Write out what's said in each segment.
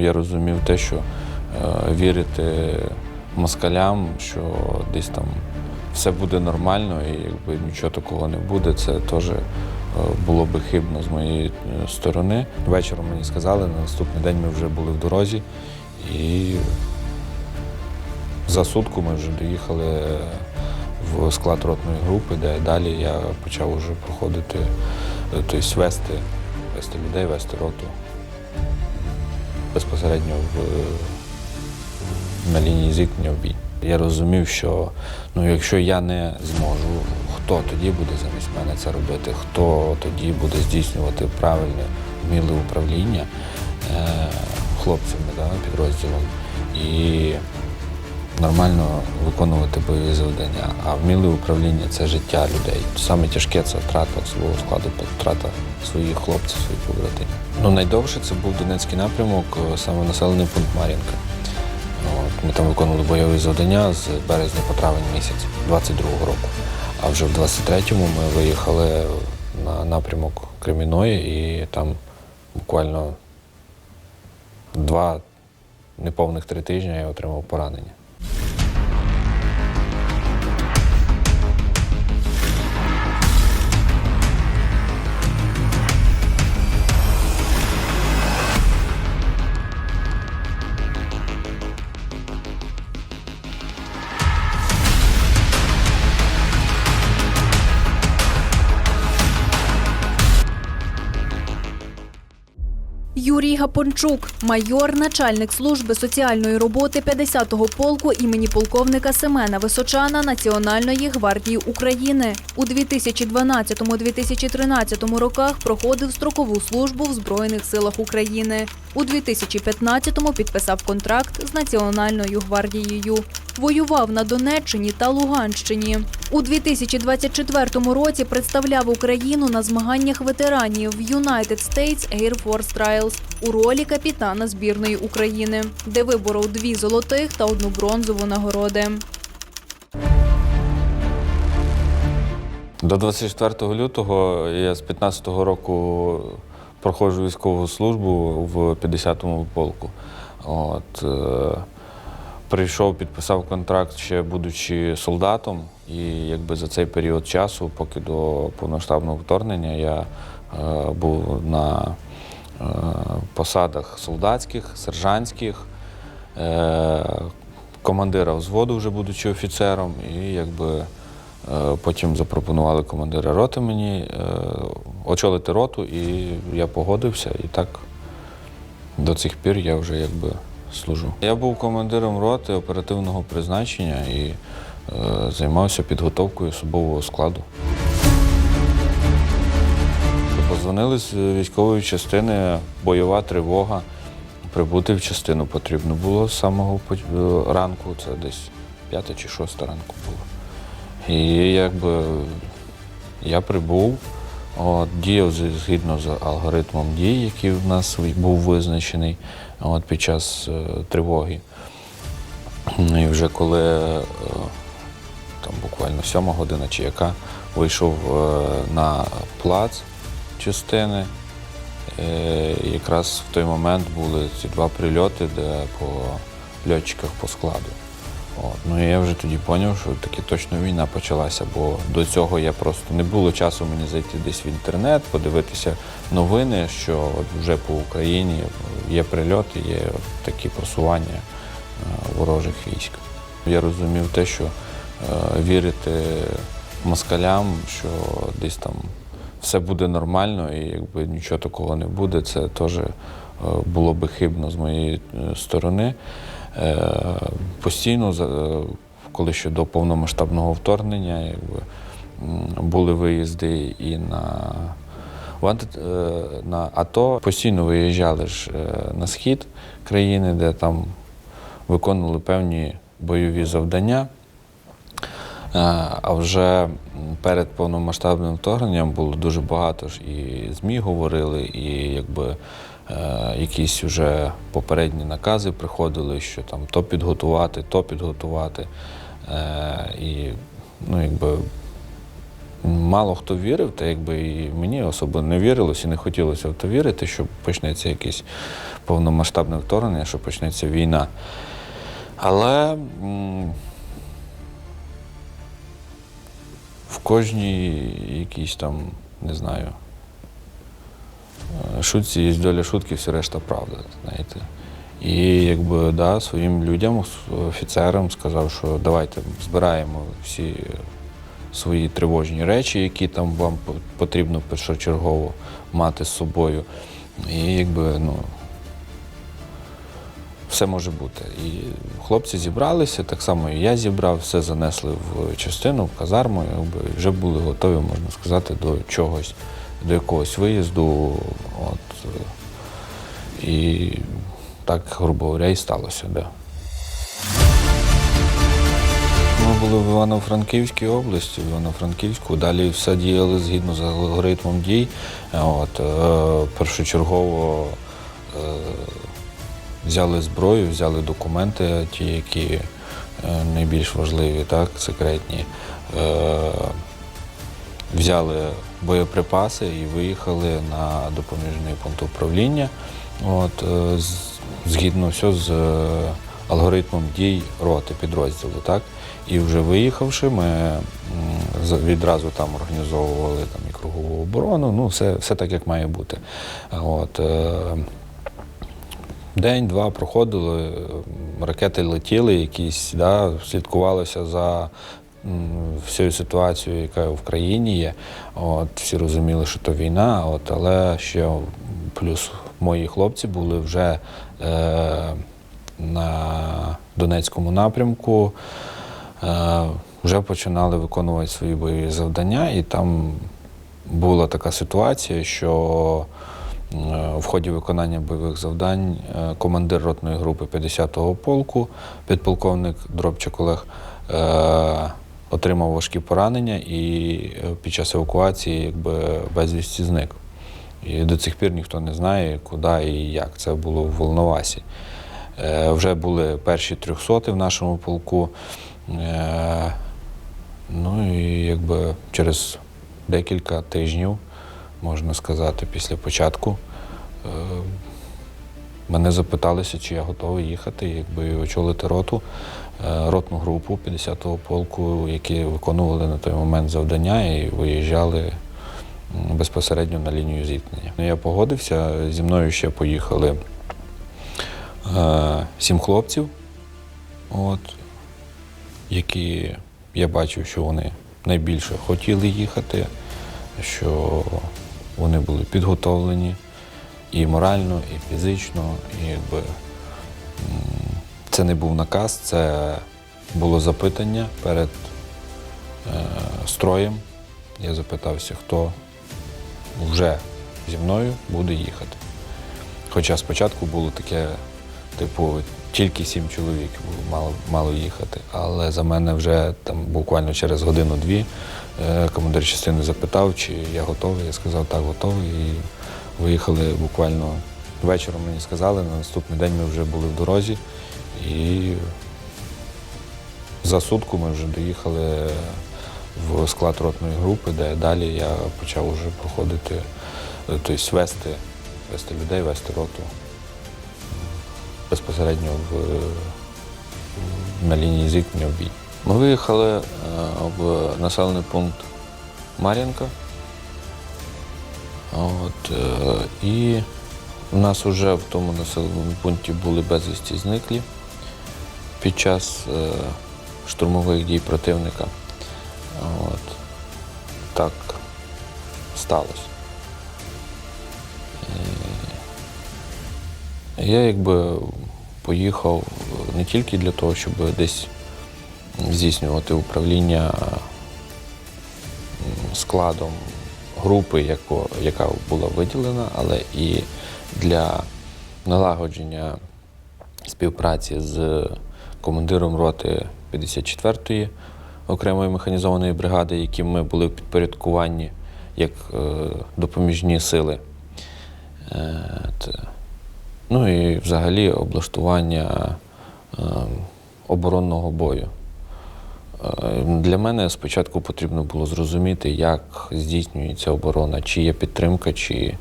Я розумів те, що е, вірити москалям, що десь там все буде нормально і якби нічого такого не буде, це теж е, було би хибно з моєї е, сторони. Вечором мені сказали, на наступний день ми вже були в дорозі, і за сутку ми вже доїхали в склад ротної групи, де далі я почав вже проходити, тобто вести, вести людей, вести роту безпосередньо в, на лінії зіткнення в бій. Я розумів, що ну, якщо я не зможу, хто тоді буде замість мене це робити, хто тоді буде здійснювати правильне, вміле управління е, хлопцями да, підрозділом і нормально виконувати бойові завдання. А вміле управління це життя людей. Саме тяжке це втрата свого складу, втрата своїх хлопців, своїх побратимів. Ну, найдовше це був Донецький напрямок, е, саме населений пункт Мар'їнка. От, ми там виконували бойові завдання з березня по травень місяць 22-го року. А вже в 23-му ми виїхали на напрямок Креміної і там буквально два неповних три тижні я отримав поранення. Юрій Гапончук, майор, начальник служби соціальної роботи 50-го полку імені полковника Семена Височана Національної гвардії України. У 2012-2013 роках проходив строкову службу в Збройних силах України. У 2015-му підписав контракт з Національною гвардією. Воював на Донеччині та Луганщині. У 2024 році представляв Україну на змаганнях ветеранів United States Air Force Trials у ролі капітана збірної України, де виборов дві золотих та одну бронзову нагороди. До 24 лютого я з 15-го року проходжу військову службу в 50-му полку. От, е, прийшов, підписав контракт ще будучи солдатом, і якби за цей період часу, поки до повноштабного вторгнення, я е, був на е, посадах солдатських, сержантських, е, командира взводу, вже будучи офіцером, і якби е, потім запропонували командира роти мені е, очолити роту, і я погодився, і так до цих пір я вже якби служу. Я був командиром роти оперативного призначення і е, займався підготовкою особового складу. Позвонили з військової частини, бойова тривога. Прибути в частину потрібно було з самого е, ранку, це десь п'ята чи шоста ранку було. І якби я прибув, от, діяв згідно з алгоритмом дій, який в нас був визначений от, під час е, тривоги. І вже коли е, там буквально сьома година чи яка вийшов е, на плац частини. Е, якраз в той момент були ці два прильоти, де по льотчиках по складу. От. Ну і я вже тоді зрозумів, що таки точно війна почалася, бо до цього я просто не було часу мені зайти десь в інтернет, подивитися новини, що от вже по Україні є прильоти, є такі просування е, ворожих військ. Я розумів те, що е, вірити москалям, що десь там все буде нормально і якби нічого такого не буде, це теж е, було би хибно з моєї сторони. Е, Постійно, е, коли ще до повномасштабного вторгнення, були виїзди і на, е, на АТО, постійно виїжджали ж на схід країни, де там виконували певні бойові завдання. А вже перед повномасштабним вторгненням було дуже багато ж і ЗМІ говорили, і якби якісь вже попередні накази приходили, що там то підготувати, то підготувати. Е, і ну, якби Мало хто вірив, та якби і мені особо не вірилось і не хотілося в то вірити, що почнеться якесь повномасштабне вторгнення, що почнеться війна. Але в кожній якійсь там, не знаю, е, шутці є доля шутки, все решта правда, знаєте. І якби да, своїм людям, офіцерам сказав, що давайте збираємо всі свої тривожні речі, які там вам потрібно першочергово мати з собою. І якби, ну, все може бути. І хлопці зібралися, так само і я зібрав, все занесли в частину, в казарму, якби вже були готові, можна сказати, до чогось, до якогось виїзду. От, і так, грубо говоря, і сталося. Да. Ми були в Івано-Франківській області, в Івано-Франківську. Далі все діяли згідно з алгоритмом дій. От, е, першочергово е, взяли зброю, взяли документи, ті, які е, найбільш важливі, так, секретні. Е, взяли боєприпаси і виїхали на допоміжний пункт управління. От, е, згідно все з е, алгоритмом дій роти підрозділу. Так? І вже виїхавши, ми відразу там організовували там, і кругову оборону, ну, все, все так, як має бути. От, е, День-два проходили, ракети летіли якісь, да, слідкувалося за м, всією ситуацією, яка в країні є. От, всі розуміли, що то війна, от, але ще плюс мої хлопці були вже е, на Донецькому напрямку, е, вже починали виконувати свої бойові завдання, і там була така ситуація, що е, в ході виконання бойових завдань е, командир ротної групи 50-го полку, підполковник Дробчик Олег, е, отримав важкі поранення і е, під час евакуації якби безвісті зник. І до цих пір ніхто не знає, куди і як. Це було в Волновасі. Е, вже були перші трьохсоти в нашому полку. Е, ну і якби через декілька тижнів, можна сказати, після початку, е, мене запиталися, чи я готовий їхати, якби очолити роту, ротну групу 50-го полку, які виконували на той момент завдання і виїжджали безпосередньо на лінію зіткнення. Я погодився, зі мною ще поїхали е, сім хлопців, от, які я бачив, що вони найбільше хотіли їхати, що вони були підготовлені і морально, і фізично, і якби це не був наказ, це було запитання перед е, строєм. Я запитався, хто вже зі мною буде їхати. Хоча спочатку було таке, типу, тільки сім чоловік мало, мало їхати. Але за мене вже там буквально через годину-дві е, командир частини запитав, чи я готовий. Я сказав, так, готовий. І виїхали буквально вечором мені сказали, на наступний день ми вже були в дорозі. І за сутку ми вже доїхали в склад ротної групи, де далі я почав вже проходити, тобто вести, вести людей, вести роту безпосередньо в, на лінії зіткнення в бій. Ми виїхали е, в населений пункт Мар'їнка. От, е, і у нас вже в тому населеному пункті були безвісті зниклі під час е, штурмових дій противника. От. Так сталося. І я якби поїхав не тільки для того, щоб десь здійснювати управління складом групи, яка була виділена, але і для налагодження співпраці з командиром роти 54-ї окремої механізованої бригади, яким ми були в підпорядкуванні як е, допоміжні сили. Е, ну і взагалі облаштування е, оборонного бою. Для мене спочатку потрібно було зрозуміти, як здійснюється оборона, чи є підтримка, чи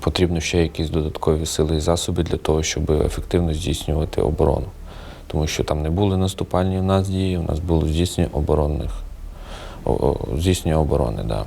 потрібно ще якісь додаткові сили і засоби для того, щоб ефективно здійснювати оборону. Тому що там не були наступальні у нас дії, у нас було здійснення оборонних здійснення оборони. Да.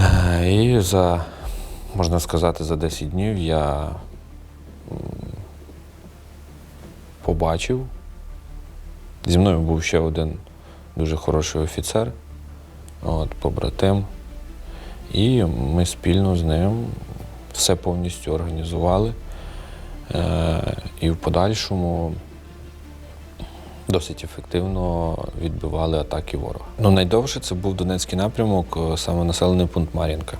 Е, І за, можна сказати, за 10 днів я побачив. Зі мною був ще один дуже хороший офіцер, от, побратим. І ми спільно з ним все повністю організували. Е, і в подальшому досить ефективно відбивали атаки ворога. Ну, найдовше це був Донецький напрямок, е, саме населений пункт Мар'їнка.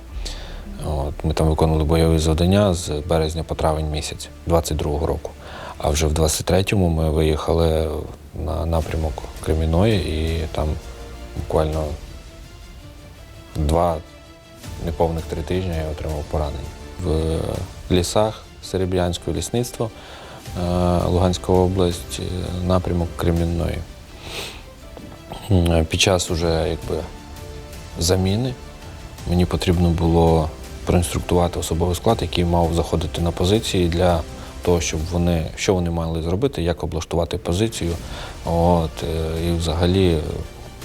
От, ми там виконували бойові завдання з березня по травень місяць 22-го року. А вже в 23-му ми виїхали на напрямок Креміної і там буквально два неповних три тижні я отримав поранення. В лісах Серебрянського лісництва е, Луганська область, е, напрямок Кремінної. Під час уже якби, заміни мені потрібно було проінструктувати особовий склад, який мав заходити на позиції для того, щоб вони що вони мали зробити, як облаштувати позицію, от, е, і взагалі е,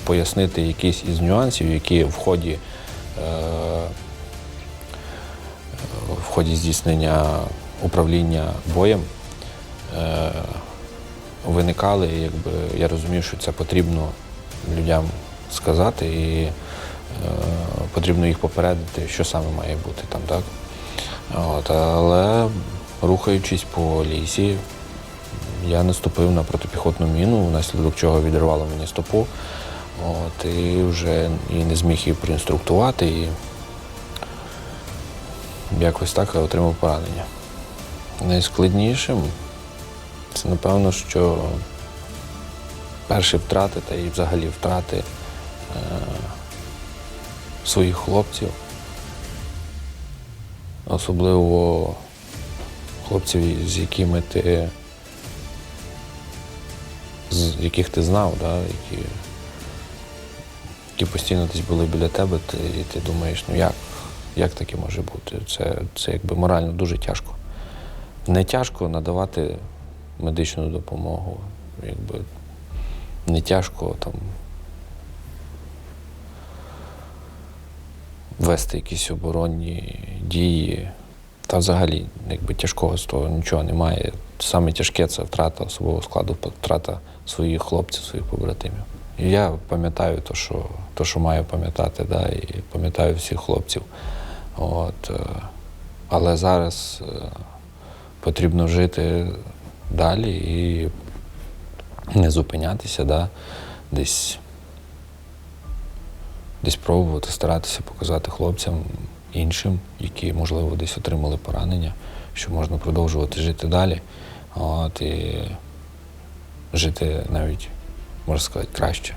пояснити якісь із нюансів, які в ході, е, в ході здійснення управління боєм е, виникали. Якби я розумів, що це потрібно людям сказати, і е, потрібно їх попередити, що саме має бути там, так? От, але рухаючись по лісі, я наступив на протипіхотну міну, внаслідок чого відривало мені стопу. От, і вже і не зміг її проінструктувати, і якось так отримав поранення. Найскладнішим це, напевно, що перші втрати та і взагалі втрати е, своїх хлопців, особливо хлопців, з якими ти з яких ти знав, да, які, які постійно десь були біля тебе, ти, і ти думаєш, ну як, як таке може бути? Це, це якби морально дуже тяжко. Не тяжко надавати медичну допомогу. Якби не тяжко там вести якісь оборонні дії. Та взагалі, якби тяжкого з того нічого немає. Саме тяжке це втрата особового складу, втрата своїх хлопців, своїх побратимів. Я пам'ятаю те, що, то, що маю пам'ятати, да, і пам'ятаю всіх хлопців. От, е, але зараз е, потрібно жити далі і не зупинятися, да, десь, десь пробувати, старатися показати хлопцям іншим, які, можливо, десь отримали поранення, що можна продовжувати жити далі. От, і жити навіть, можна сказати, краще,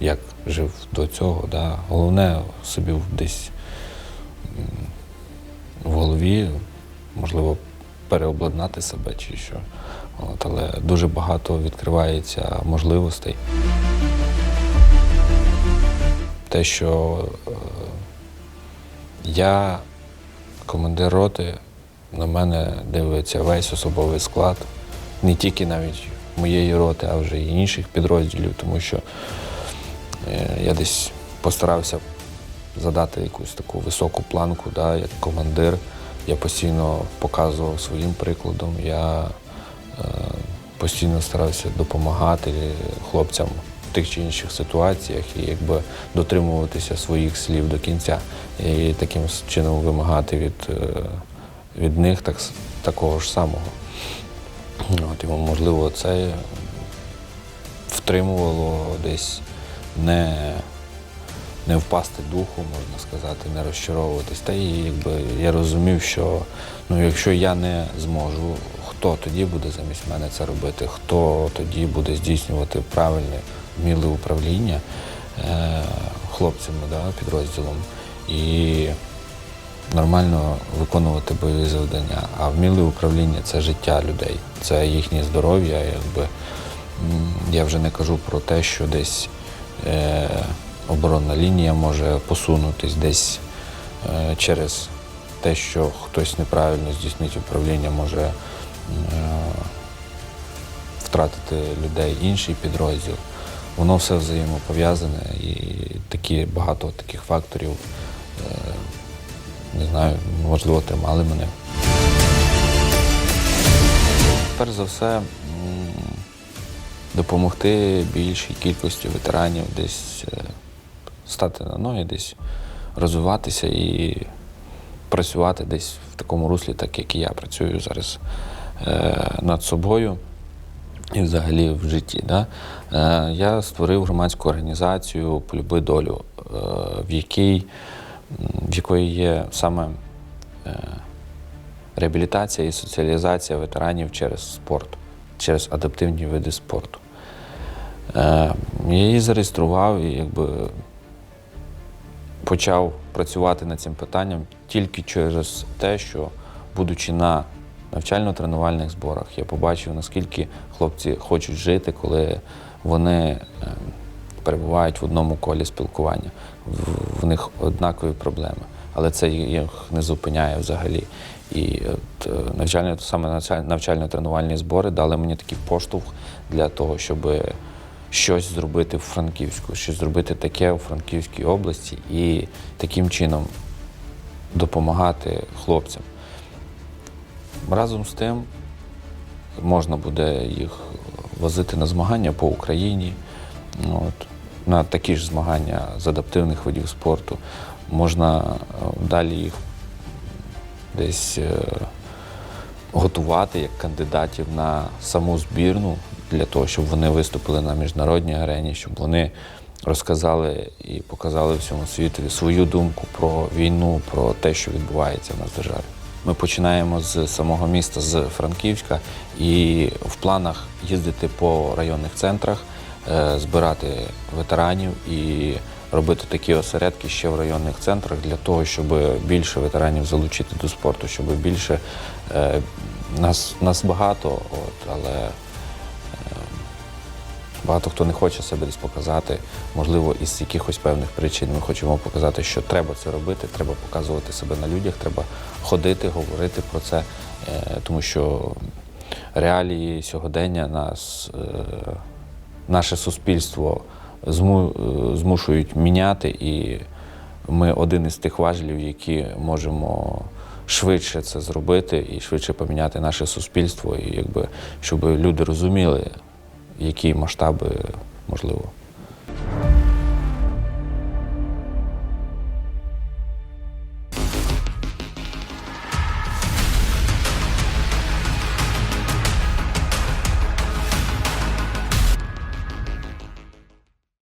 як жив до цього. Да. Головне собі десь в голові, можливо, переобладнати себе чи що. От, але дуже багато відкривається можливостей. Те, що е, я командир роти, на мене дивиться весь особовий склад, не тільки навіть моєї роти, а вже й інших підрозділів, тому що е, я десь постарався задати якусь таку високу планку, да, як командир. Я постійно показував своїм прикладом. Я е, постійно старався допомагати хлопцям в тих чи інших ситуаціях і якби дотримуватися своїх слів до кінця. І таким чином вимагати від, е, від них так, такого ж самого. От, і, можливо, це втримувало десь не, не впасти духу, можна сказати, не розчаровуватись. Та і якби я розумів, що ну, якщо я не зможу, хто тоді буде замість мене це робити, хто тоді буде здійснювати правильне, вміле управління е, хлопцями, да, підрозділом. І нормально виконувати бойові завдання. А вміле управління це життя людей, це їхнє здоров'я, якби Я вже не кажу про те, що десь е, оборонна лінія може посунутись десь е, через те, що хтось неправильно здійснить управління, може е, втратити людей інший підрозділ. Воно все взаємопов'язане і такі багато таких факторів, е, не знаю, можливо, тримали мене. Перш за все, допомогти більшій кількості ветеранів десь е, стати на ноги, десь розвиватися і працювати десь в такому руслі, так як і я працюю зараз е, над собою і взагалі в житті. Да? Е, я створив громадську організацію Полюби долю, в якій в якої є саме е, реабілітація і соціалізація ветеранів через спорт, через адаптивні види спорту. Е, я її зареєстрував і якби почав працювати над цим питанням тільки через те, що, будучи на навчально-тренувальних зборах, я побачив, наскільки хлопці хочуть жити, коли вони е, перебувають в одному колі спілкування. В, них однакові проблеми. Але це їх не зупиняє взагалі. І от, е, навчально, саме навчально-тренувальні збори дали мені такий поштовх для того, щоб щось зробити в Франківську, щось зробити таке у Франківській області і таким чином допомагати хлопцям. Разом з тим можна буде їх возити на змагання по Україні, от, на такі ж змагання з адаптивних видів спорту. Можна е, далі їх десь е, готувати як кандидатів на саму збірну для того, щоб вони виступили на міжнародній арені, щоб вони розказали і показали всьому світові свою думку про війну, про те, що відбувається в нас в державі. Ми починаємо з самого міста, з Франківська, і в планах їздити по районних центрах, збирати ветеранів і робити такі осередки ще в районних центрах для того, щоб більше ветеранів залучити до спорту, щоб більше е, нас, нас багато, от, але е, багато хто не хоче себе десь показати. Можливо, із якихось певних причин ми хочемо показати, що треба це робити, треба показувати себе на людях, треба ходити, говорити про це, е, тому що реалії сьогодення нас, е, наше суспільство е, змушують міняти, і ми один із тих важелів, які можемо швидше це зробити і швидше поміняти наше суспільство, і якби щоб люди розуміли, які масштаби можливо